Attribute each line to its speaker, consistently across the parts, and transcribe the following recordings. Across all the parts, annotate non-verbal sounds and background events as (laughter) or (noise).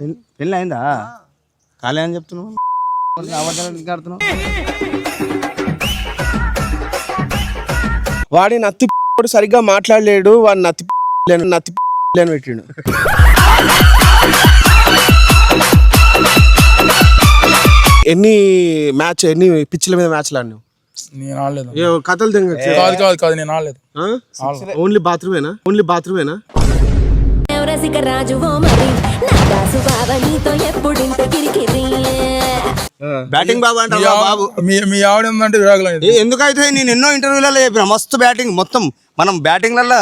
Speaker 1: పెళ్ళి- అయిందా కాలే అని చెప్తున్నావు. అబద్ధాలు ఆడుతున్నావు?
Speaker 2: వాడి నత్తి సరిగ్గా మాట్లాడలేడు వాడు నత్తి లేను నత్తి లేని పెట్టిండు. ఎన్ని మ్యాచ్ ఎన్ని పిచ్చిల మీద మ్యాచ్లు ఆడినావు?
Speaker 3: నేను ఆడలేదు.
Speaker 2: ఏ కథలు తెంగ
Speaker 3: కాదు కాదు కాదు నేను ఆడలేదు.
Speaker 2: ఓన్లీ బాత్రూమేనా? ఓన్లీ బాత్రూమేనా?
Speaker 4: రసిక
Speaker 1: బ్యాటింగ్ బాబు బాబు
Speaker 3: మీ మీ ఆవిడ విరాగలం
Speaker 1: ఎందుకైతే నేను ఎన్నో ఇంటర్వ్యూలలో చెప్పిన మస్తు బ్యాటింగ్ మొత్తం మనం బ్యాటింగ్లలో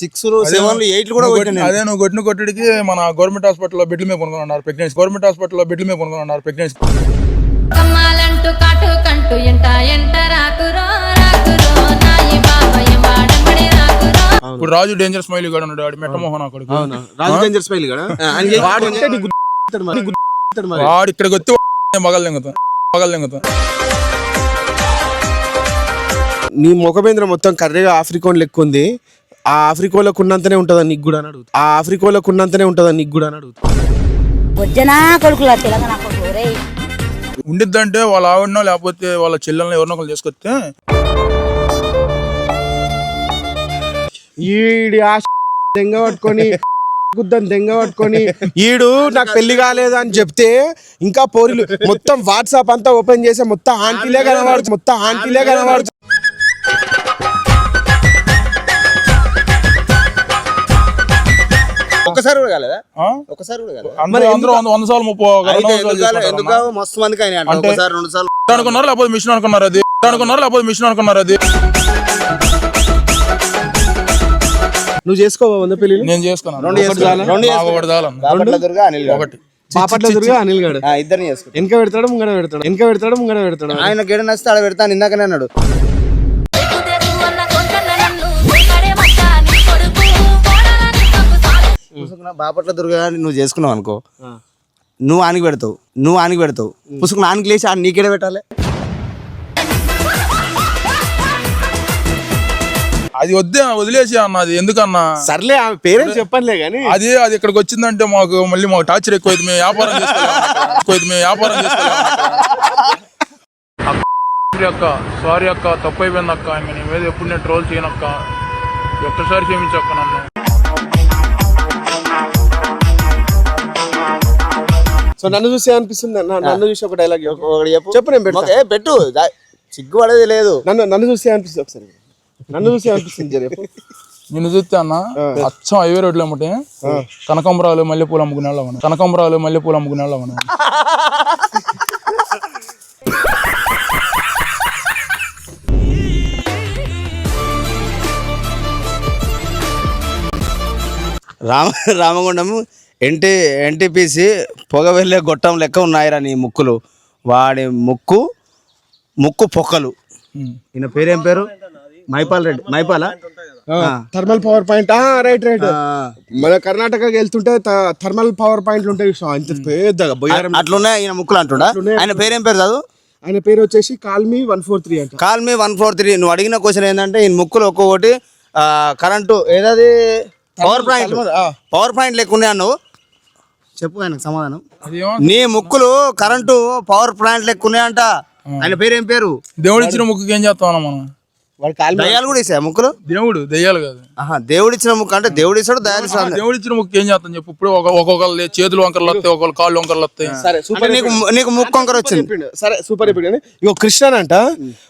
Speaker 1: సిక్స్ సెవెన్ ఎయిట్లు కూడా.
Speaker 3: అదే నువ్వు కొట్టిన కొట్టడికి మన గవర్నమెంట్ హాస్పిటల్లో బెడ్ల మీద కొనుక్కున్నారు ప్రెగ్నెన్సీ. గవర్నమెంట్ హాస్పిటల్లో బెడ్ల మీద కొనుక్కున్నారు ప్రెగ్నెన్సీ. ఇప్పుడు రాజు డేంజర్ స్మైల్ గాడు ఉన్నాడు వాడు మెట్టమోహన్ అక్కడికి
Speaker 2: రాజు డేంజర్ స్మైల్ వాడు మరి. మరి.
Speaker 3: వాడు ఇక్కడికి వచ్చి మగలు మగలు
Speaker 2: నీ ముఖమేంద్ర మొత్తం కర్రీగా ఆఫ్రికోన్ లెక్క ఉంది. ఆ ఆఫ్రికోలకు ఉన్నంతనే ఉంటుందా నీకు కూడా అని అడుగుతా. ఆ ఆఫ్రికోలకు ఉన్నంతనే ఉంటుందా నీకు కూడా అని అడుగుతా.
Speaker 5: వజ్జనా కొడుకుల తెలంగాణ కొడుకు రేయ్.
Speaker 3: ఉండిద్దంటే వాళ్ళ ఆవిడనో లేకపోతే వాళ్ళ చెల్లెల్ని ఎవరినో ఒకరు చేసుకొస్తే
Speaker 2: ఈడి ఆ దెంగ పట్టుకొని గుద్దని దెంగ పట్టుకొని ఈడు నాకు పెళ్ళి కాలేదు అని చెప్తే ఇంకా పోరిలు మొత్తం వాట్సాప్ అంతా ఓపెన్ చేసి మొత్తం ఆంటీలే కనబడుతుంది మొత్తం ఆంటీలే కనబడుతుంది
Speaker 1: ఒక్కసారి కూడా కాలేదా?
Speaker 3: ఆ?
Speaker 1: ఒక్కసారి కూడా కాలేదా?
Speaker 3: అందరూ అందరూ వంద వంద సార్లు ముప్పై
Speaker 1: అయితే ఎందుకు
Speaker 3: సార్లు
Speaker 1: కాలే? ఎందుకు
Speaker 3: చేసుకుంటారమ్మా.
Speaker 1: కావు? మస్తు మందికి అయినాయి అంట.
Speaker 3: అంటే-
Speaker 1: ఒకసారి రెండు సార్లు
Speaker 3: అనుకున్నారు? లేకపోతే మిషన్ అనుకున్నారు అది? అనుకున్నారు? లేకపోతే మిషన్ అనుకున్నారు అది?
Speaker 2: నువ్వు చేసుకోవా వంద పెళ్ళి
Speaker 3: నేను చేసుకున్నాను. ఒకటి. చాలు.
Speaker 1: దుర్గా అనిల్ గాడు.
Speaker 3: ఒకటి.
Speaker 2: బాపట్ల దుర్గా అనిల్ గాడు.
Speaker 1: ఆ, ఇద్దరిని చేసుకుంటా
Speaker 2: వెనక పెడతాడు ముంగడ పెడతాడు. వెనక పెడతాడు ముంగడ పెడతాడు.
Speaker 1: ఆయన గేడ నచ్చితే ఆడ పెడతాను ఇందాకనే అన్నాడు. బాపట్ల దుర్గా నువ్వు చేసుకున్నావు అనుకో. నువ్వు ఆనికి పెడతావు నువ్వు ఆనికి పెడతావు. పుసుకున్న ఆనికి లేచి ఆ నీకేడ పెట్టాలి?
Speaker 3: అది వద్దే వదిలేసి అన్న అది ఎందుకన్నా?
Speaker 2: సర్లే ఆమె పేరేం చెప్పనులే కానీ
Speaker 3: అది అది ఇక్కడికి వచ్చిందంటే మాకు మళ్ళీ మాకు టార్చర్ ఎక్కువైంది మేము వ్యాపారం చేసుకోలేము? ఎక్కువైంది మేము వ్యాపారం చేసుకోలేము? అక్క సారీ అక్క తప్పు అయిపోయింది అక్క ఇంక నీ మీద ఎప్పుడు నేను ట్రోల్ చేయనక్క. ఒక్కసారి క్షమించక్క నన్ను.
Speaker 2: సో నన్ను చూసి అనిపిస్తుంది అన్న? నన్ను చూసి ఒక డైలాగ్
Speaker 1: ఒకటి చెప్పు.
Speaker 2: నేను
Speaker 1: పెట్టు. దా- సిగ్గుపడేది లేదు.
Speaker 2: నన్ను నన్ను చూసి అనిపిస్తుంది ఒకసారి? నన్ను చూసి అనిపిస్తుంది.
Speaker 3: నిన్ను చూస్తే అన్న అచ్చం హైవే రోడ్లు అమ్మటే కనకంబరాలు మల్లెపూలు అమ్ముకునే వాళ్ళం కనకంబరాలు మల్లెపూలు అమ్ముకునే వాళ్ళం
Speaker 1: రామ రామగుండం ఎన్టీ ఎన్టీపీసీ పొగ వెళ్ళే గొట్టం లెక్క ఉన్నాయిరా నీ ముక్కులు. వాడి ముక్కు ముక్కు పొక్కలు. ఈయన పేరేం పేరు? Maipal Reddy మైపాలా?
Speaker 2: Thermal power point. Right right. మన కర్ణాటకకి వెళ్తుంటే థర్మల్ పవర్ పాయింట్లు ఉంటాయి? అంత పెద్దగా బొయ్యారం.
Speaker 1: అట్లున్నాయి ఈయన ముక్కులు అంటుండా? ఆయన పేరేం పేరు చదువు?
Speaker 2: ఆయన పేరు వచ్చేసి call me one four three అంట.
Speaker 1: Call me one four three. నువ్వు అడిగిన క్వశ్చన్ ఏంటంటే ఈయన ముక్కులు ఒక్కొక్కటి ఆ, కరెంటు ఏదది? Power point. పవర్ పాయింట్ లెక్క ఉన్నాయి నువ్వు చెప్పు ఆయనకు సమాధానం. నీ ముక్కులు కరెంటు పవర్ ప్లాంట్ లెక్క ఉన్నాయంట ఆయన పేరు ఏం పేరు?
Speaker 3: దేవుడు ఇచ్చిన ముక్కుకి ఏం చేస్తాం మనం?
Speaker 2: వాడు కాల్మీ
Speaker 1: దయ్యాలు కూడా ఇస్తాయి ముక్కులు?
Speaker 3: దేవుడు దెయ్యాలు కాదు.
Speaker 1: ఆహా దేవుడు ఇచ్చిన ముక్కు అంటే దేవుడు ఇస్తాడు దయాలు ఇస్తాడు
Speaker 3: దేవుడు ఇచ్చిన ముక్కు ఏం చేస్తాం చెప్పు? ఇప్పుడు ఒక ఒక్కొక్కరు చేతులు వంకరలు వస్తాయి ఒక్కొక్కరు కాళ్ళు వంకరలు వస్తాయి.
Speaker 2: సరే సూపర్
Speaker 1: నీకు నీకు ముక్కు వంకర వచ్చింది.
Speaker 2: సరే సూపర్ చెప్పిండు కానీ ఇగో కృష్ణన్ అంట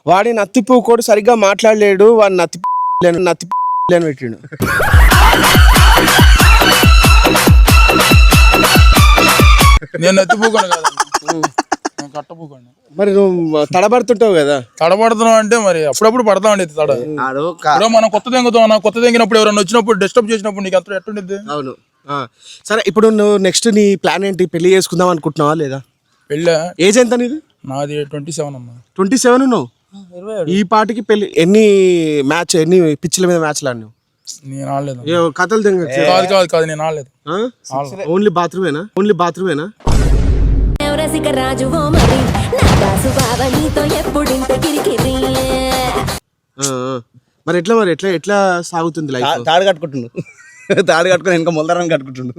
Speaker 2: వాడి నత్తిపు కూడా సరిగ్గా మాట్లాడలేడు వాడు నత్తి లేను నత్తి లేని పెట్టిండు.
Speaker 3: నేను ఎత్తిపోకుండా కాదు. నేను కట్టపోకుండా
Speaker 2: మరి నువ్వు తడబడుతుంటావు కదా.
Speaker 3: తడబడుతున్నాం అంటే మరి అప్పుడప్పుడు పడతామండి ఎత్తి తడ. ఇప్పుడు మనం కొత్త తెంగుతాం అన్న కొత్త తెంగినప్పుడు ఎవరైనా వచ్చినప్పుడు డిస్టర్బ్ చేసినప్పుడు నీకు ఎంత ఎట్టుండిద్ది?
Speaker 2: అవును. ఆ. సరే ఇప్పుడు నువ్వు నెక్స్ట్ నీ ప్లాన్ ఏంటి? పెళ్ళి చేసుకుందాం అనుకుంటున్నావా లేదా?
Speaker 3: పెళ్ళా?
Speaker 2: ఏజ్ ఎంత నీది?
Speaker 3: నాది ట్వంటీ సెవెన్ అన్న
Speaker 2: ట్వంటీ సెవెన్ ఉన్నావు ఈ పాటికి పెళ్ళి ఎన్ని మ్యాచ్ ఎన్ని పిచ్చిల మీద మ్యాచ్లు ఆడినావు?
Speaker 3: నేను ఆడలేదు
Speaker 2: కథలు తెంగ
Speaker 3: కాదు కాదు కాదు నేను ఆడలేదు.
Speaker 2: ఓన్లీ బాత్రూమేనా ఓన్లీ బాత్రూమేనా
Speaker 4: రసిక రాజువో మరి. నా దాసు బావ నీతో ఎప్పుడింత కిరికిరి.
Speaker 2: మరి ఎట్లా మరి? ఎట్లా ఎట్లా సాగుతుంది లైఫ్
Speaker 1: తాడు కట్టుకుంటుండు. (laughs) తాడు కట్టుకుని ఇంకా మొలదరం కట్టుకుంటుండు.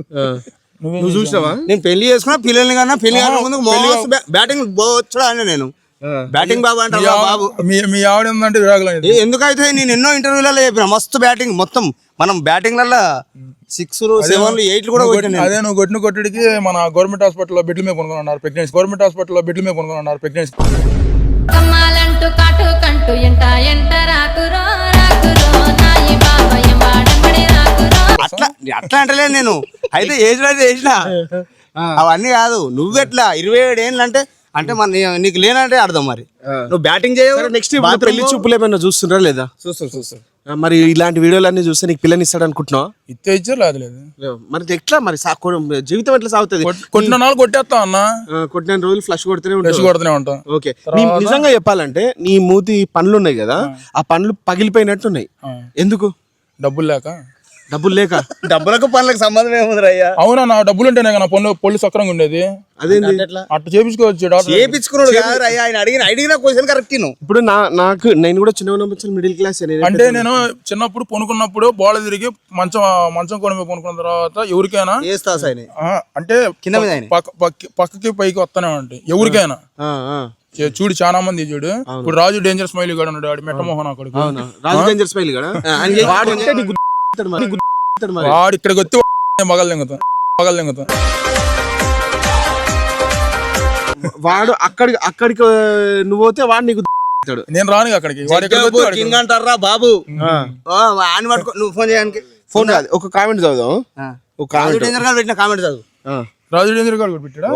Speaker 3: నువ్వేం
Speaker 2: చూసినావా?
Speaker 1: నేను పెళ్ళి చేసుకున్నా పిల్లల్ని కన్నా పెళ్ళి ముందు బ్యాటింగ్ బోచ్చడా అని నేను. బ్యాటింగ్ బాబు అంటారు
Speaker 3: మీ
Speaker 1: బాబు.
Speaker 3: ఆవిడ- మీ మీ ఆవిడ
Speaker 1: ఎందుకైతే నేను ఎన్నో ఇంటర్వ్యూలలో చెప్పిన మస్తు బ్యాటింగ్ మొత్తం. మనం బ్యాటింగ్లలో సిక్స్ సెవెన్ ఎయిట్ కూడా
Speaker 3: నువ్వు అదే నువ్వు కొట్టిన కొట్టడికి మన గవర్నమెంట్ హాస్పిటల్లో బెడ్ల మీద కొనుక్కొని ఉన్నారు ప్రెగ్నెన్సీ గవర్నమెంట్ హాస్పిటల్లో బెడ్ల మీద కొనుక్కొని ఉన్నారు ప్రెగ్నెన్సీ
Speaker 4: కమ్మాలంటూ కాటు కంటూ ఎంట ఎంట రాకురో రాకురో నాయి బాబాయ్ వాడంబడి రాకురో.
Speaker 1: అట్లా అట్లా అంటలేదు నేను. అయితే ఏజ్ అయితే చేసిన. (laughs) అవన్నీ కాదు నువ్వెట్లా? ఇరవై ఏడు ఏళ్ళు అంటే అంటే మన నీకు లేనంటే అర్థం మరి. నువ్వు బ్యాటింగ్ చేయవు.
Speaker 2: నెక్స్ట్ పెళ్ళి చూపులు ఏమైనా చూస్తుండ్రా లేదా?
Speaker 1: చూస్తారు చూస్తారు
Speaker 2: మరి ఇలాంటి వీడియోలన్నీ చూస్తే నీకు పిల్లని ఇస్తాడు అనుకుంటున్నావు?
Speaker 3: ఇచ్చే ఇచ్చారు లేదు. లేదు
Speaker 2: మరి ఎట్లా మరి జీవితం ఎట్లా సాగుతుంది?
Speaker 3: కొట్- కొట్టిన నాలుగు కొట్టేస్తాం అన్న.
Speaker 2: కొట్టిన రోజులు ఫ్లష్ కొడుతూనే
Speaker 3: ఫ్రెష్
Speaker 2: ఉంటావు
Speaker 3: కొడుతూనే ఉంటాం.
Speaker 2: ఓకే. నీ నిజంగా చెప్పాలంటే నీ మూతి పండ్లు ఉన్నాయి కదా ఆ. పండ్లు పగిలిపోయినట్టు ఉన్నాయి
Speaker 3: ఆ.
Speaker 2: ఎందుకు?
Speaker 3: డబ్బులు లేక.
Speaker 2: డబ్బులు లేక.
Speaker 1: డబ్బులకు పనులకు సంబంధం ఏముంది అయ్యా?
Speaker 3: అవునా నా డబ్బులు ఉంటేనే కదా పళ్ళు పళ్ళు సక్రంగా ఉండేది.
Speaker 2: అదేంది?
Speaker 3: అట్ట చేపించుకోవచ్చు డాక్టర్.
Speaker 1: చేపించుకున్నాడు కాదు అయ్యా. ఆయన అడిగిన అడిగిన క్వశ్చన్ కరెక్ట్ నువ్వు.
Speaker 2: ఇప్పుడు నా నాకు నేను కూడా చిన్న ఉన్నప్పుడు మిడిల్ క్లాస్
Speaker 3: అంటే నేను చిన్నప్పుడు పనుకున్నప్పుడు బోళ తిరిగి మంచం మంచం కొన మీద పనుకున్న తర్వాత ఎవరికైనా అంటే
Speaker 1: కింద మీద ఆయన.
Speaker 3: పక్క- పక్క- పక్కకి పైకి వస్తానే ఉంటాయి ఎవరికైనా. చూడు చాలా మంది చూడు. ఇప్పుడు రాజు డేంజర్ స్మైల్ కూడా ఉన్నాడు మెట్టమోహన్ అక్కడికి.
Speaker 2: రాజు డేంజర్ స్మైల్ కదా వాడు
Speaker 3: ఇక్కడికి వచ్చి మగలు దింగుతాం మగలు దింగుతాం
Speaker 2: వాడు అక్కడికి అక్కడికి నువ్వు పోతే వాడు నీకు.
Speaker 3: నేను రాను అక్కడికి.
Speaker 1: కింగ్ అంటారా బాబు? ఆ, ఆయన పట్టుకో. నువ్వు ఫోన్ చేయడానికి.
Speaker 2: ఫోన్ కాదు ఒక కామెంట్ చదువుదాం. ఒక కామెంట్
Speaker 1: డేంజర్ పెట్టిన కామెంట్ చదువు.
Speaker 3: రాజు డేంజర్ గారు పెట్టాడా?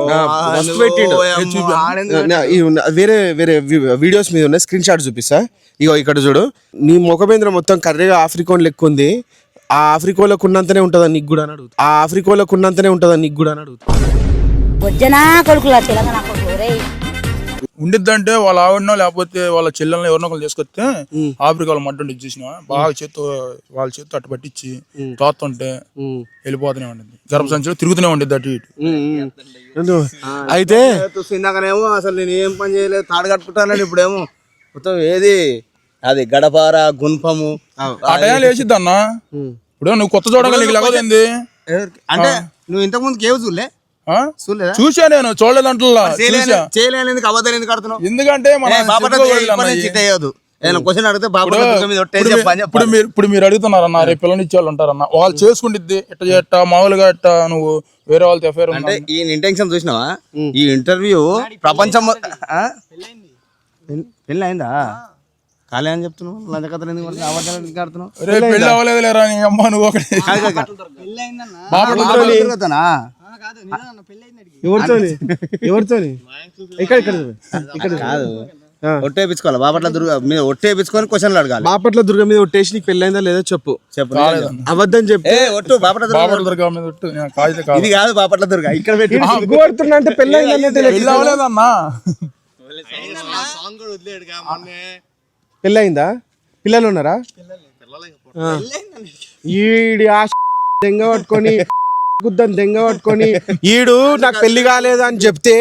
Speaker 2: వేరే వేరే వీడియోస్ మీద ఉన్న స్క్రీన్ షాట్ చూపిస్తా. ఇగో ఇక్కడ చూడు. నీ ముఖమేంద్ర మొత్తం కర్రీగా ఆఫ్రికోన్ లెక్క ఉంది. ఆ ఆఫ్రికోలకు ఉన్నంతనే ఉంటుందా నీకు కూడా అని అడుగుతా ఆ ఆఫ్రికోలకు ఉన్నంతనే ఉంటుందా నీకు కూడా అని అడుగుతా
Speaker 5: వజ్జనా కొడుకులా తెలంగాణ కొడుకు రేయ్
Speaker 3: ఉండిద్దంటే వాళ్ళ ఆవిడనో లేకపోతే వాళ్ళ చెల్లెల్ని ఎవరినో ఒకరు చేసుకొస్తే ఆఫ్రికాలో మడ్డు చూసిన బాగా చేత్తో వాళ్ళ చేత్తో అట్టు పట్టించి తోస్తుంటే వెళ్ళిపోతూనే ఉండింది. గర్భసంచిలో తిరుగుతూనే ఉండిద్ది అటు ఇటు.
Speaker 2: ఏందో. అయితే
Speaker 1: ఇందాకనేమో అసలు నేను ఏం పని చేయలేదు తాడు కట్టుకుంటానని ఇప్పుడేమో. మొత్తం ఏది? అది గడపార గున్పము
Speaker 3: ఆ టైం లేచిద్ది అన్న ఇప్పుడు నువ్వు కొత్త చూడగా నీకు లేకపోతే
Speaker 1: అంటే నువ్వు ఇంతకు ముందు కేవు చూడలే? చూడలేదా?
Speaker 3: చూసా నేను చూడలేదంటలా చూసా.
Speaker 1: చేయలేని ఎందుకు అబద్ధాలు ఎందుకు కడుతున్నావు
Speaker 3: ఎందుకంటే మన
Speaker 1: ఏదైనా క్వశ్చన్ అడిగితే
Speaker 3: ఇప్పుడు మీరు ఇప్పుడు మీరు అడుగుతున్నారన్న రేపు పిల్లని ఇచ్చే వాళ్ళు ఉంటారన్న వాళ్ళు చేసుకుండిద్ది ఇట్ట చేయట మామూలుగా ఇట్ట నువ్వు వేరే వాళ్ళతో అఫేర్
Speaker 1: అంటే ఈ ఇంటెన్షన్ చూసినావా? ఈ ఇంటర్వ్యూ ప్రపంచం పెళ్ళి అయిందా కాలే అని చెప్తున్నావు? లంచ కథలు ఎందుకు పడుతున్నావు? అబద్ధాలు ఎందుకు ఆడుతున్నావు?
Speaker 3: రేపు పెళ్ళి అవ్వలేదు లేరా నీ అమ్మ నువ్వు ఒకటి. బాపట్ల
Speaker 1: బాపట్ల తిరుగుతానా?
Speaker 2: ఎవరితోని ఎవరితోని ఇక్కడ ఇక్కడ ఇక్కడ
Speaker 1: కాదు. ఒట్టేపించుకోవాలి బాపట్ల దుర్గ మీద ఒట్టేపించుకొని క్వశ్చన్లు అడగాలి.
Speaker 2: బాపట్ల దుర్గ మీద ఒట్టేసి నీకు పెళ్ళైందా లేదా చెప్పు.
Speaker 1: చెప్పు.
Speaker 2: అబద్ధం చెప్తే
Speaker 1: ఒట్టు బాపట్ల దుర్గ
Speaker 3: బాపట్ల దుర్గా మీద ఒట్టు. నేను కాగితం కాదు.
Speaker 1: ఇది కాదు బాపట్ల దుర్గ. ఇక్కడ పెట్టి.
Speaker 2: అంటే పెళ్ళైందా పెళ్ళయిందా? పిల్లలు ఉన్నారా? ఈడి ఆ దెంగ పట్టుకొని గుద్దని దెంగ పట్టుకొని ఈడు నాకు పెళ్ళి కాలేదు అని చెప్తే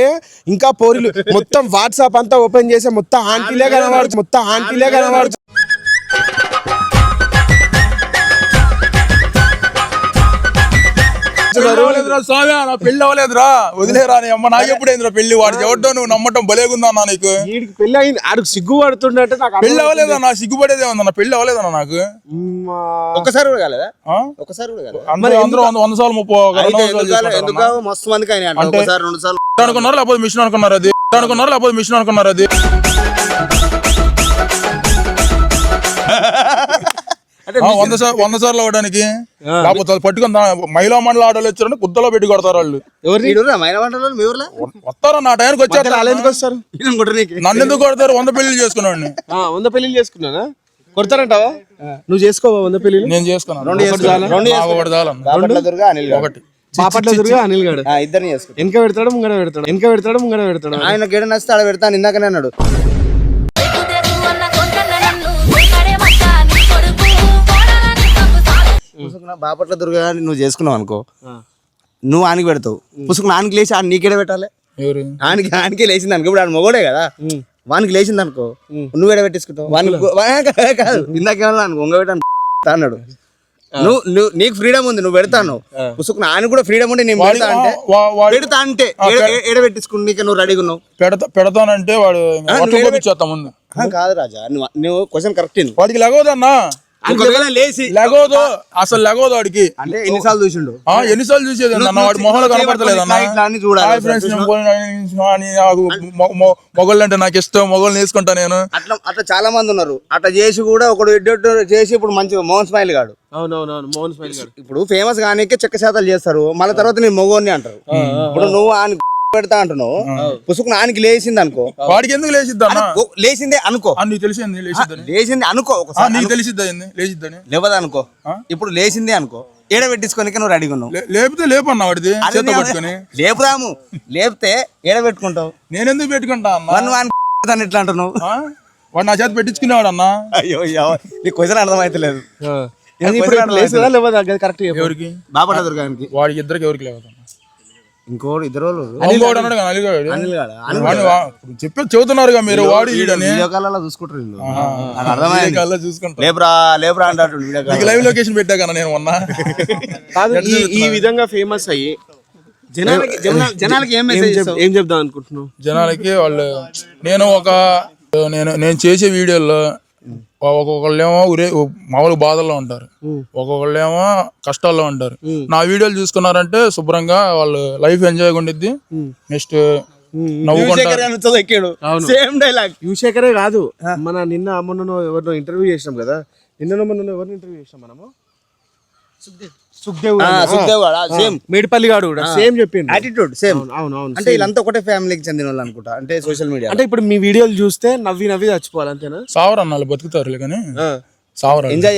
Speaker 2: ఇంకా పోరీలు మొత్తం వాట్సాప్ అంతా ఓపెన్ చేసి మొత్తం ఆంటీలే కనబడుతుంది మొత్తం ఆంటీలే కనబడుతుంది
Speaker 3: అవ్వలేదురా స్వామి నా పెళ్ళి అవ్వలేదురా వదిలేరా నీ అమ్మ నాకు ఎప్పుడైందిరా పెళ్ళి వాడు ఎవరితో నువ్వు నమ్మటం భలేగుందా అన్న నీకు?
Speaker 2: వీడికి పెళ్ళి అయింది. ఆడికి సిగ్గు పడుతుండే నాకు
Speaker 3: పెళ్ళి అవ్వలేదన్నా సిగ్గుపడేదే ఉందన్న పెళ్ళి అవ్వలేదన్నా నాకు.
Speaker 1: ఒక్కసారి కూడా కాలేదా?
Speaker 3: ఆ?
Speaker 1: ఒక్కసారి కూడా కాలేదా?
Speaker 3: అందరూ అందరూ వంద వంద సార్లు ముప్పై
Speaker 1: ఎందుకు? మస్తు మందికి ఒకసారి రెండు సార్లు.
Speaker 3: అనుకున్నారు? లేకపోతే మిషన్ అనుకున్నారు అది? అనుకున్నారు? లేకపోతే మిషన్ అనుకున్నారు అది? వంద సార్లు వంద సార్లు అవ్వడానికి. లేకపోతే పట్టుకుని మహిళా మండలి ఆటోలు వచ్చారని కుద్దలో పెట్టి కొడతారు వాళ్ళు. వస్తారా? నా టైంకి వచ్చారు నన్ను ఎందుకు కొడతారు? వంద పెళ్ళి చేసుకున్నాడు
Speaker 2: ఆ, వంద పెళ్ళిళ్ళు చేసుకున్నానా? కొడతారంటావా? నువ్వు చేసుకోవా వంద పెళ్ళిళ్ళు
Speaker 3: నేను చేసుకున్నాను. ఒకటి.
Speaker 1: బాపట్ల దుర్గ అనిల్ గాడు.
Speaker 3: ఒకటి.
Speaker 2: బాపట్ల దుర్గా అనిల్ గాడు
Speaker 1: ఆ, ఇద్దరిని చేసుకుంటా
Speaker 2: వెనక పెడతాడు ముంగడ పెడతాడు? వెనక పెడతాడు? ముంగడ పెడతాడు
Speaker 1: ఆయన గేడ నచ్చితే ఆడ పెడతాను ఇందాకనే అన్నాడు. పుసుకున్న బాపట్ల దుర్గ నువ్వు చేసుకున్నావు అనుకో. నువ్వు ఆనికి పెడతావు. పుసుకున్న ఆనికి లేచి ఆడ నీకేడ పెట్టాలి? ఆనికి ఆనికి లేచింది అనుకో. ఇప్పుడు ఆడ మొగోడే కదా. వానికి లేచింది అనుకో. నువ్వు ఎడ పెట్టేసుకుంటావు వానికి వా- కాదు ఇందాకేమన్నా అనుకో అన్నాడు. నువ్వు నువ్వు నీకు ఫ్రీడమ్ ఉంది నువ్వు పెడతాను. పుసుకు నాన్న కూడా ఫ్రీడమ్ ఉండి నేను పెడతా అంటే? పెడతా అంటే? ఏడ పెట్టించుకుని నీకు నువ్వు రెడీగా ఉన్నావు.
Speaker 3: పెడతా పెడతానంటే వాడు
Speaker 1: ఆ, కాదు రాజా. నువ్వు నువ్వు క్వశ్చన్ కరెక్ట్
Speaker 3: వాడికి లెగవదన్నా
Speaker 1: ఒకవేళ లేచి
Speaker 3: లెగవదు అసలు లెగవదు వాడికి
Speaker 1: అంటే ఎన్నిసార్లు చూసిండు?
Speaker 3: ఆ, ఎన్నిసార్లు చూసేది అన్న? వాడి మొహంలో కనపడతలేదన్నా
Speaker 1: ఇట్లా అన్ని? చూడాలి
Speaker 3: హాయ్ ఫ్రెండ్స్ నేను పోయిన అని నాకు మొ- మొ- మొగోళ్ళు అంటే నాకు ఇష్టం మొగోళ్ళని వేసుకుంటా నేను.
Speaker 1: అట్లా అట్లా చాలా మంది ఉన్నారు. అట్లా చేసి కూడా ఒకడు ఎడ్డెడ్డు చేసి ఇప్పుడు మంచి మోహన్ స్మైల్ గాడు.
Speaker 2: అవునవునవును మోహన్ స్మైల్ గారు
Speaker 1: ఇప్పుడు ఫేమస్ గానీకే చెక్క శాతాలు చేస్తారు. మళ్ళీ తర్వాత నేను మొగోని అంటారు. ఇప్పుడు నువ్వు ఆయన పెడతా అంటున్నావు. పుసుకు నానికి లేచింది అనుకో.
Speaker 3: వాడికి ఎందుకు లేచిద్ది
Speaker 1: లేచిందే అనుకో.
Speaker 3: నీకు తెలిసింది
Speaker 1: లేచింది అనుకో ఒకసారి.
Speaker 3: నీకు తెలిసిద్దా ఏంది? లేచిద్దని.
Speaker 1: లేవదు అనుకో? ఇప్పుడు లేచిందే అనుకో. ఏడ పెట్టించుకోనికి నువ్వు రెడీగా ఉన్నావు?
Speaker 3: లేపితే లేపన్నా వాడిది చేత
Speaker 1: నేను-
Speaker 3: పట్టుకొని.
Speaker 1: లేపుదాము. లేపితే ఏడ పెట్టుకుంటావు?
Speaker 3: నేను ఎందుకు పెట్టుకుంటా అన్న?
Speaker 1: ఎట్లా అంటున్నావు?
Speaker 3: వాడు నా చేత పెట్టించుకునేవాడు అన్న.
Speaker 1: అయ్యో అయ్యో, నీ క్వశ్చన్
Speaker 2: లేవదా కరెక్ట్
Speaker 3: ఎవరికి?
Speaker 1: దుర్గానికి.
Speaker 3: వాడికి ఇద్దరికి ఎవరికి లేవదు
Speaker 1: ఇంకోడు ఇద్దరు
Speaker 3: అన్నాడు కదా, అనిల్ గాడు.
Speaker 1: అనిల్ గాడా? అనిల్
Speaker 3: వాడిని వా- చెప్పే చెబుతున్నారుగా మీరు వాడు
Speaker 1: వీడియో కాల్లో చూసుకుంటారు వీళ్ళు. నాకు అర్థమైంది.
Speaker 3: కల్లా చూసుకుంటా
Speaker 1: లేపురా లేపురా అంటాడు వీడియో కాల్
Speaker 3: నీకు లైవ్ లొకేషన్ పెట్టా కదా నేను మొన్న.
Speaker 2: కాదు ఈ ఈ విధంగా ఫేమస్ అయ్యి
Speaker 1: జనాలకి జనాల- జనాలకి ఏం
Speaker 2: ఏం
Speaker 1: మెసేజ్
Speaker 2: చెప్- ఏం చెప్దాం అనుకుంటున్నావు?
Speaker 3: జనాలకి వాళ్ళు నేను ఒక నేను నేను చేసే వీడియోల్లో ఒక్కొక్కళ్ళేమో ఉరే మామూలు బాధల్లో ఉంటారు. ఒక్కొక్కళ్ళేమో కష్టాల్లో ఉంటారు. నా వీడియోలు చూసుకున్నారంటే శుభ్రంగా వాళ్ళు లైఫ్ ఎంజాయ్ ఉండిద్ది నెక్స్ట్
Speaker 1: సేమ్ డైలాగ్.
Speaker 2: యువశేఖరే కాదు మన నిన్న మొన్న ఎవరినో ఇంటర్వ్యూ చేసినాం కదా. నిన్న మొన్న ఎవరిని ఇంటర్వ్యూ చేసినాం మనము? సుఖ్దేవ్.
Speaker 1: సుఖదేవ్ సేమ్
Speaker 2: మేడిపల్లి గాడు కూడా సేమ్ చెప్పిండు.
Speaker 1: యాటిట్యూడ్ సేమ్
Speaker 2: అవును, అవును అవును
Speaker 1: అంటే వీళ్ళంతా ఒకటే ఫ్యామిలీకి చెందిన వాళ్ళు అనుకుంటా అంటే సోషల్ మీడియా
Speaker 2: అంటే ఇప్పుడు మీ వీడియోలు చూస్తే నవ్వి నవ్వి చచ్చిపోవాలి అంతేనా?
Speaker 3: సావరు అన్నాళ్ళు బతుకుతారు కానీ. సావరు
Speaker 1: ఎంజాయ్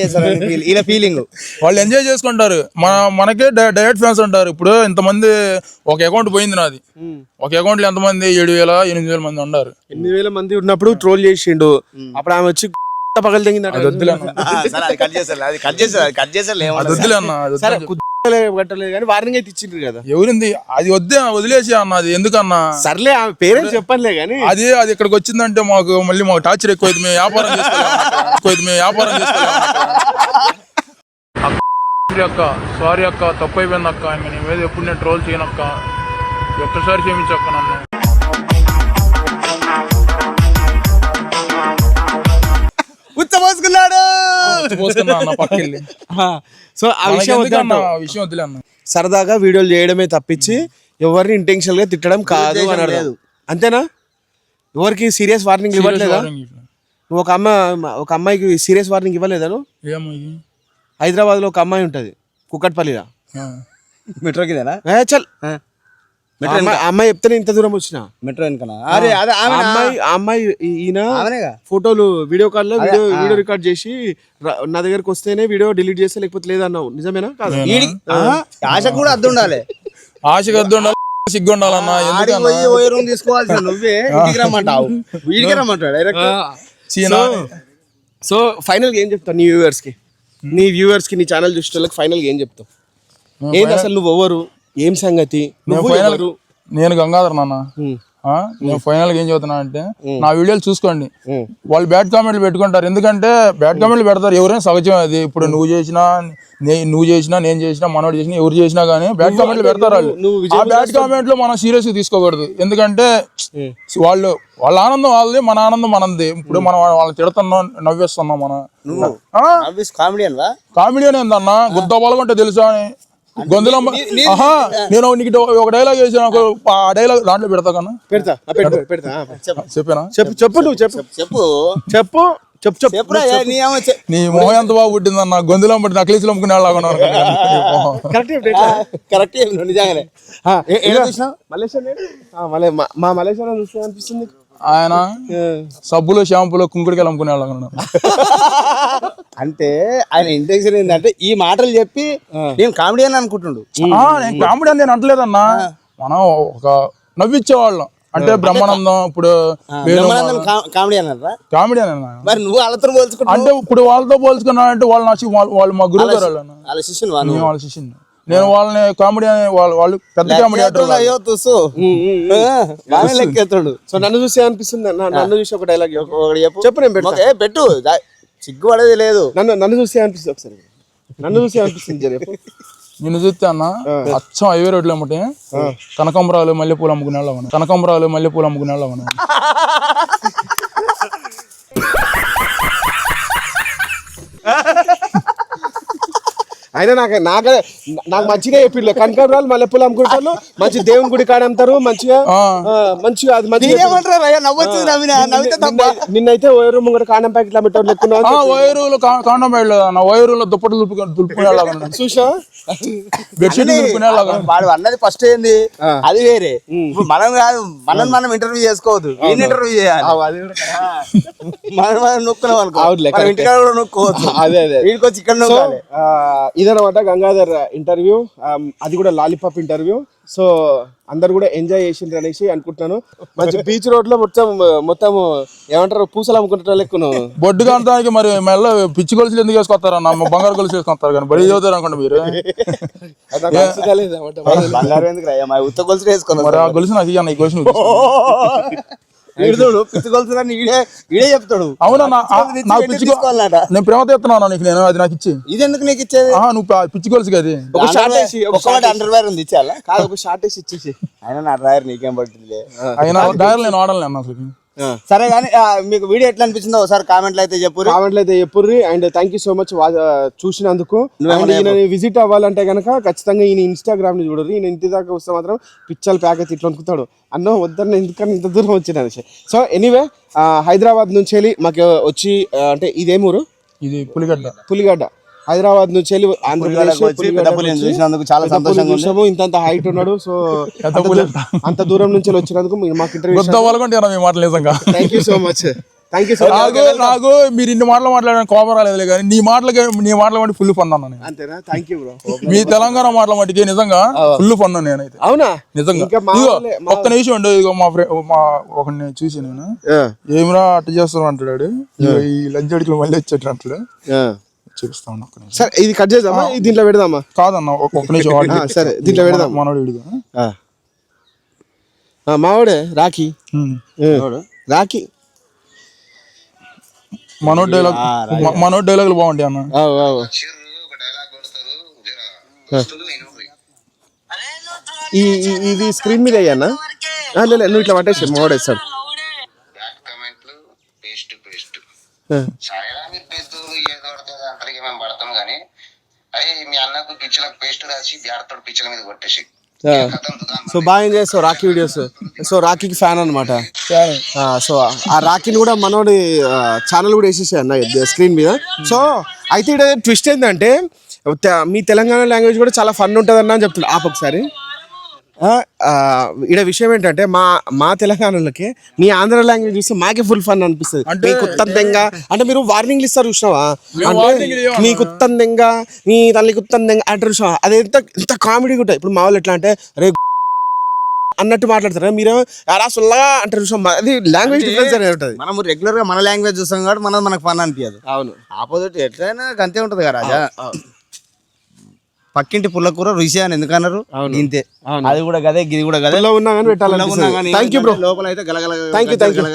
Speaker 1: ఇలా ఫీలింగ్
Speaker 3: వాళ్ళు ఎంజాయ్ (laughs) చేసుకుంటారు. మన మనకే డైరెక్ట్ ఫ్యాన్స్ ఉంటారు. ఇప్పుడు ఇంతమంది ఒక అకౌంట్ పోయింది నాది. ఒక అకౌంట్లో ఎంతమంది? ఏడు వేల ఎనిమిది వేల మంది ఉన్నారు.
Speaker 2: ఎనిమిది వేల మంది ఉన్నప్పుడు ట్రోల్ చేసిండు. అప్పుడు ఆమె వచ్చి పగలు తెంగిందట
Speaker 3: అది వద్దులే అన్న.
Speaker 1: సరే అది కట్ అది కట్ అది కట్ ఏమన్నా
Speaker 2: కట్టలేదు కానీ వార్నింగ్ అయితే ఇచ్చిండ్రు కదా.
Speaker 3: ఎవరింది? అది వద్దే వదిలేసి అన్న అది ఎందుకన్నా?
Speaker 2: సర్లే ఆమె పేరేం చెప్పనులే కానీ.
Speaker 3: అది అది ఇక్కడికి వచ్చిందంటే మాకు మళ్ళీ మాకు టార్చర్ ఎక్కువైంది మేము వ్యాపారం చేసుకోలేము ఎక్కువైంది మేము వ్యాపారం అక్క సారీ అక్క తప్పు అయిపోయింది అక్క ఇంక నీ మీద ఎప్పుడు నేను ట్రోల్ చేయనక్క ఒక్కసారి క్షమించక్క నన్ను.
Speaker 2: సో ఆ విషయం
Speaker 3: విషయం అన్న
Speaker 2: సరదాగా వీడియోలు చేయడమే తప్పించి ఎవరిని ఇంటెన్షనల్గా తిట్టడం కాదు అని అర్థం
Speaker 1: లేదు.
Speaker 2: అంతేనా? ఎవరికి సీరియస్ వార్నింగ్ ఇవ్వట్లేదా? నువ్వు ఒక అమ్మ ఒక అమ్మాయికి సీరియస్ వార్నింగ్ ఇవ్వలేదా నువ్వు? హైదరాబాద్లో ఒక అమ్మాయి ఉంటది కుక్కట్పల్లిలో.
Speaker 1: మెట్రో కిందనా?
Speaker 2: చల్. అమ్మాయి చెప్తేనే ఇంత దూరం వచ్చిన?
Speaker 1: మెట్రో వెనకనా? అరే అదే
Speaker 2: అమ్మాయి అమ్మాయి ఈయన ఫోటోలు వీడియో కాల్లో వీడియో వీడియో రికార్డ్ చేసి నా దగ్గరకు వస్తేనే వీడియో డిలీట్ చేస్తే లేకపోతే లేదన్నావు. నిజమేనా? కాదు?
Speaker 1: ఈడి ఆశకు కూడా అద్దు ఉండాలి.
Speaker 3: ఆశ గద్దు ఉండాలి సిగ్గు ఉండాలన్న
Speaker 1: రూమ్ తీసుకోవాల్సిన నువ్వే ఇంటికి రమ్మంటావు. వీడికి రమ్మంటాడు డైరెక్ట్
Speaker 2: సో ఫైనల్గా ఏం చెప్తావు నీ వ్యూవర్స్కి? నీ వ్యూవర్స్కి నీ ఛానల్ చూసే వాళ్ళకి ఫైనల్గా ఏం చెప్తావు? ఏంది అసలు నువ్వు ఎవరు? ఏం సంగతి?
Speaker 3: నేను
Speaker 2: నువ్వు
Speaker 3: ఫైనల్
Speaker 2: ఎవరు?
Speaker 3: నేను గంగాధర్ నాన్న? నేను ఫైనల్గా ఏం చెబుతున్నా అంటే నా వీడియోలు చూసుకోండి. వాళ్ళు బ్యాడ్ కామెంట్లు పెట్టుకుంటారు. ఎందుకంటే బ్యాడ్ కామెంట్లు పెడతారు. ఎవరైనా సహజం అది. ఇప్పుడు నువ్వు చేసినా నువ్వు చేసినా నేను చేసినా మనోడు చేసినా ఎవరు చేసినా కానీ బ్యాడ్ కామెంట్లు పెడతారు వాళ్ళు. ఆ బ్యాడ్ కామెంట్లు మనం సీరియస్గా తీసుకోకూడదు. ఎందుకంటే వాళ్ళు వాళ్ళ ఆనందం వాళ్ళది మన ఆనందం మనది. ఇప్పుడు మనం వాళ్ళని తిడుతున్నాం నవ్వేస్తున్నాం మనం.
Speaker 1: కామెడియన్ వా?
Speaker 3: కామెడీ ఏందన్నా? గుద్ద పాల్గొంటే తెలుసా అని. గొంతులో ఆహా నేను నీకు ఒక డైలాగ్ వేసిన ఆ డైలాగ్ దాంట్లో పెడతా కన్నా.
Speaker 2: పెడతా పెట్టు పెడతా
Speaker 3: చెప్పానా?
Speaker 2: చెప్పు చెప్పు నువ్వు చెప్పు.
Speaker 1: చెప్పు
Speaker 2: చెప్పు. చెప్పు చెప్పు
Speaker 1: నీ
Speaker 3: మొహం ఎంత బాగా పుట్టిందన్న గొంతులో బట్టి నక్లీసులు అమ్ముకునే వాళ్ళగా ఉన్నారు.
Speaker 2: కరెక్ట్ (laughs)
Speaker 1: నిజంగానే.
Speaker 2: మా మలేషియాలో చూస్తే అనిపిస్తుంది
Speaker 3: ఆయన సబ్బులు షాంపూలు కుంకుడికాయలు అమ్ముకునే ఉన్నారు
Speaker 1: అంటే ఆయన ఇంటెన్షన్ ఏంటంటే ఈ మాటలు చెప్పి నేను కామెడియన్ అనుకుంటుండు.
Speaker 3: ఆ, నేను కామెడీ అని నేను అంటలేదన్నా. మనం ఒక నవ్విచ్చేవాళ్ళం. అంటే బ్రహ్మానందం ఇప్పుడు
Speaker 1: కామెడీ అన్నారా?
Speaker 3: కామెడీ అన్న.
Speaker 1: మరి నువ్వు వాళ్ళతో పోల్చుకుంటా
Speaker 3: అంటే ఇప్పుడు వాళ్ళతో పోల్చుకున్నా అంటే వాళ్ళు నా వాళ్ళు వాళ్ళు మా గురువు గారు వాళ్ళు.
Speaker 1: వాళ్ళ. శిష్యుని
Speaker 3: వాళ్ళ శిష్యుని. నేను వాళ్ళని కామెడీ అని వాళ్ళు వాళ్ళు పెద్ద కామెడీ
Speaker 1: అయ్యో తుసు.
Speaker 2: సో నన్ను చూస్తే అనిపిస్తుంది అన్న? నన్ను చూసి ఒక డైలాగ్
Speaker 1: ఒకటి చెప్పు.
Speaker 2: చెప్పు నేను
Speaker 1: ఏ పెట్టు. దా- సిగ్గు పడేది లేదు.
Speaker 2: నన్ను నన్ను చూస్తే అనిపిస్తుంది ఒకసారి? నన్ను చూసి అనిపిస్తుంది చెప్పు.
Speaker 3: నిన్ను చూస్తే అన్న అచ్చం హైవే రోడ్లు అమ్మటే కనకంబరాలు మల్లెపూలు అమ్ముకునే వాళ్ళం కనకంబరాలు మల్లెపూలు అమ్ముకునే వాళ్ళం
Speaker 2: అయినా నాకు నాకు నాకు మంచిగా చెప్పిండ్లే కనకరాలు మల్లెపూలు అమ్ముకుంటారు మంచి దేవుని గుడి కాడ అమ్ముతారు మంచిగా మంచిగా అది మంచిగా నిన్నైతే ఓయరు ముంగట కాండం ప్యాకెట్లు అమ్మేటోళ్ళు
Speaker 3: వైరులు కాండం దులుపుకు దులుపుకునే వాళ్ళం
Speaker 2: చూసా
Speaker 3: బెడ్షీట్
Speaker 1: వాడు అన్నది ఫస్ట్ ఏంది? అది వేరే. మనం కాదు మనం మనం ఇంటర్వ్యూ చేసుకోవద్దు. ఏం ఇంటర్వ్యూ చేయాలి. మనం మనం నొక్కున్నాం అనుకో. ఇంటికాడ కూడా నొక్కోవచ్చు.
Speaker 2: అదే అదే.
Speaker 1: వీడికి వచ్చి ఇక్కడ
Speaker 2: ఇదనమాట గంగాధర్ ఇంటర్వ్యూ అది కూడా లాలీపాప్ ఇంటర్వ్యూ సో అందరు కూడా ఎంజాయ్ చేసిండ్రు అనేసి అనుకుంటున్నాను. మంచి బీచ్ రోడ్లో మొత్తం మొత్తం ఏమంటారు పూసలు అమ్ముకుంటారు లెక్కను.
Speaker 3: బొడ్డు కాంతానికి మరి మెల్ల పిచ్చి గొలుసులు ఎందుకు వేసుకొస్తారన్న బంగారు గొలుసు వేసుకొస్తారు కానీ బడి చదువుతారు అనుకోండి మీరు.
Speaker 1: బంగారం ఎందుకు ఉత్త గొలుసు వేసుకున్నాం
Speaker 3: మరి ఆ గొలుసు నాకు ఈ గొలుసు (laughs)
Speaker 1: ఈడే ఈడే చెప్తాడు.
Speaker 3: అవునా నాకు
Speaker 1: గొలుసు
Speaker 3: పిచ్చి గొ-
Speaker 1: తీసుకోవాలన్నట.
Speaker 3: నేను ప్రేమ తెస్తున్నాను నీకు నేను అది నాకు ఇచ్చి.
Speaker 1: ఇది ఎందుకు నీకు ఇచ్చేది?
Speaker 3: నువ్వు ప- పిచ్చి గొలుసు కదా
Speaker 2: ఒక షార్ట్ వేసి ఒక
Speaker 1: అండర్ వేర్ ఉంది ఇచ్చేయాలా?
Speaker 2: కాదు ఒక షార్ట్ వేసి ఇచ్చేసి.
Speaker 1: అయినా నా డ్రైవర్ నీకేం పడుతుంది
Speaker 3: అయినా డైర్ నేను వాడలేను అన్న అసలు
Speaker 1: సరే కానీ ఆ, మీకు వీడియో ఎట్లా అనిపించిందో ఒకసారి కామెంట్లు అయితే చెప్పు
Speaker 2: కామెంట్లు అయితే చెప్పుర్రి. And thank you so much చూసినందుకు. ఈయన విజిట్ అవ్వాలంటే కనుక ఖచ్చితంగా ఈయన ఇన్స్టాగ్రామ్ని చూడరు. ఈయన ఇంటి దాకా వస్తే మాత్రం పిచ్చల ప్యాక్ అయితే ఇట్లా అనుకుంటాడు అన్న వద్దన్న ఎందుకని ఇంత దూరం వచ్చిన సో ఎనీవే హైదరాబాద్ నుంచి వెళ్ళి మాకు వచ్చి అంటే ఇదేం ఊరు?
Speaker 3: ఇది పులిగడ్డ.
Speaker 2: పులిగడ్డ. హైదరాబాద్ నుంచి వెళ్ళి ఆంధ్రప్రదేశ్
Speaker 1: వచ్చి పెద్ద పులిని చూసినందుకు చాలా సంతోషంగా.
Speaker 2: చూసాము ఇంత హైట్ ఉన్నాడు సో అంత దూరం- నుంచి వచ్చినందుకు మాకు
Speaker 3: మాటలు
Speaker 2: thank you so much thank you so much
Speaker 3: నాకు నాకు మీరు ఇన్ని మాటలు మాట్లాడిన కోపం రాలేదు కానీ నీ మాటలకి నీ మాటల మట్టి ఫుల్ ఫన్ అన్నా నేను.
Speaker 2: అంతేనా? థ్యాంక్ యూ బ్రో
Speaker 3: మీ తెలంగాణ మాటల మట్టికి నిజంగా ఫుల్ ఫన్ నేనైతే.
Speaker 2: అవునా?
Speaker 3: నిజంగా. ఇదిగో, ఒక్క నిమిషం ఉండు ఇదిగో మా ఫ్రెండ్ మా ఒకరిని చూసి నేను. ఏమిరా అట్ట చేస్తావు అంటాడు ఈ లంచ్ అడిగి మళ్ళీ వచ్చేట అంటాడు
Speaker 2: ఆ.
Speaker 3: చూపిస్తా ఉన్నా ఒక్క నిమిషం.
Speaker 2: సరే ఇది కట్ చేద్దామా? ఇది దీంట్లో పెడదామా?
Speaker 3: కాదన్న ఒక ఒక్క నిమిషం
Speaker 2: సరే దీంట్లో పెడదాం.
Speaker 3: మనోడు విడిగా
Speaker 2: ఆ. ఆ, మావాడే రాఖీ. రాఖీ.
Speaker 3: మనోడు డైలాగ్ మనోడు డైలాగులు బాగుంటాయి అన్న.
Speaker 2: అవు, అవు. ఈ ఈ- ఇది స్క్రీన్ మీద అయ్యానా ఆ, లే, లే, నువ్వు ఇట్లా పట్టేసి మావాడేస్తాడు
Speaker 6: బ్యాక్ కమెంట్లు పేస్ట్ పేస్ట్
Speaker 2: ఆ.
Speaker 6: సాయరా మీరు పేస్ట్ ఏదో పడుతుంది అంతరికి మేము పడతాం కానీ అరే మీ అన్నకు పిచ్చలకు పేస్ట్ రాసి బ్యాడతోడు పిచ్చల మీద కొట్టేసి.
Speaker 2: సో బాగా ఎంజాయ్ చేస్తావు రాఖీ వీడియోస్. సో రాఖీకి ఫ్యాన్ అనమాట సో ఆ రాఖీని కూడా మనోడి ఛానల్ కూడా వేసేసా అన్న స్క్రీన్ మీద. సో అయితే ఇక్కడ ట్విస్ట్ ఏంటంటే మీ తెలంగాణ లాంగ్వేజ్ కూడా చాలా ఫన్ ఉంటుంది అన్న అని చెప్తున్నాడు ఆపు ఒకసారి. ఇక్కడ విషయం ఏంటంటే మా మా తెలంగాణలోకి మీ ఆంధ్ర లాంగ్వేజ్ చూస్తే మాకే ఫుల్ ఫన్ అనిపిస్తుంది. మీ కుత్తందెంగా అంటే మీరు వార్నింగ్లు ఇస్తారు చూసినావా? అంటే మీ కుత్తందెంగా మీ తల్లి కుత్తందెంగా అంటారు చూసినావా? అది ఎంత ఎంత కామెడీగా ఉంటుంది ఇప్పుడు మా వాళ్ళు ఎట్లా అంటే రే అన్నట్టు మాట్లాడతారు. మీరు అలా సుల్లగా అంటారు చూసాం అది లాంగ్వేజ్ డిఫరెన్స్ అనేది ఉంటుంది.
Speaker 1: మనం రెగ్యులర్గా మన లాంగ్వేజ్ చూస్తాం కాబట్టి మనది మనకు పని అనిపించదు
Speaker 2: అవును.
Speaker 1: ఆపోజిట్ ఎట్లయినా అంతే ఉంటది కదా రాజా? పక్కింటి పుల్లకూర రుచి అని ఎందుకన్నారు? ఇంతే అది కూడా గదే ఇది కూడా గదే.
Speaker 2: ఉన్నా కానీ
Speaker 1: లోపల అయితే గలగల
Speaker 2: థ్యాంక్ యూ థ్యాంక్ యూ